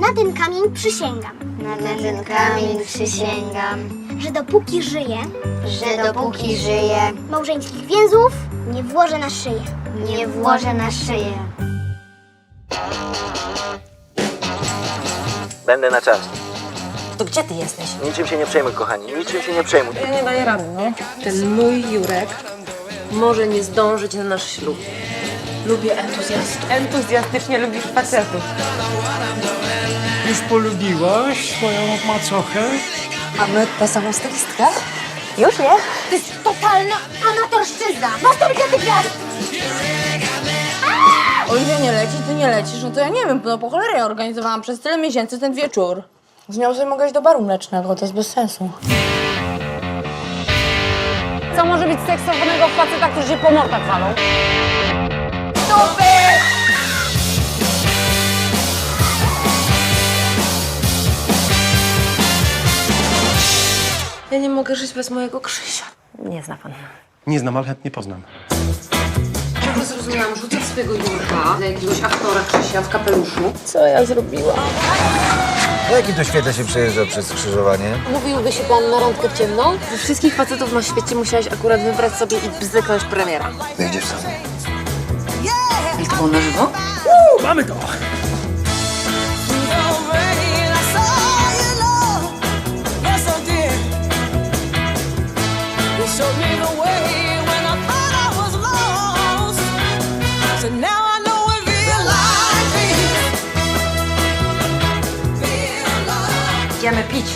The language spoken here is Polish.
Na ten kamień przysięgam, Na ten kamień przysięgam, że dopóki żyję, że dopóki żyję, małżeńskich więzów nie włożę na szyję. nie włożę na szyję. Będę na czas. To gdzie ty jesteś? Niczym się nie przejmuj, kochani. Niczym się nie przejmuj. Ja nie daję rady, no. Ten mój Jurek może nie zdążyć na nasz ślub. Lubię entuzjastów. Entuzjastycznie lubisz facetów. Już polubiłaś swoją macochę? Mamy tę samą stylistkę? Już nie? To jest totalna amatorszczyzna. Następny gwiazd! Oliwia nie leci, ty nie lecisz, no to ja nie wiem, no po cholerę ja organizowałam przez tyle miesięcy ten wieczór. Z nią sobie mogę iść do baru mlecznego, to jest bez sensu. Co może być seksownego w facetach, którzy się po mortach walą? Ja nie mogę żyć bez mojego Krzysia. Nie zna pan. Nie znam, ale chętnie poznam. Dobrze zrozumiałam, rzucę swojego Jurka za jakiegoś aktora Krzysia w kapeluszu. Co ja zrobiłam? Po jakim to świetle się przejeżdża przez skrzyżowanie? Mówiłby się pan na randkę w ciemno? Ze wszystkich facetów na świecie musiałeś akurat wybrać sobie i bzyknąć premiera. Wyjdziesz sam. Ale to było na żywo? Mamy to! Idziemy pić.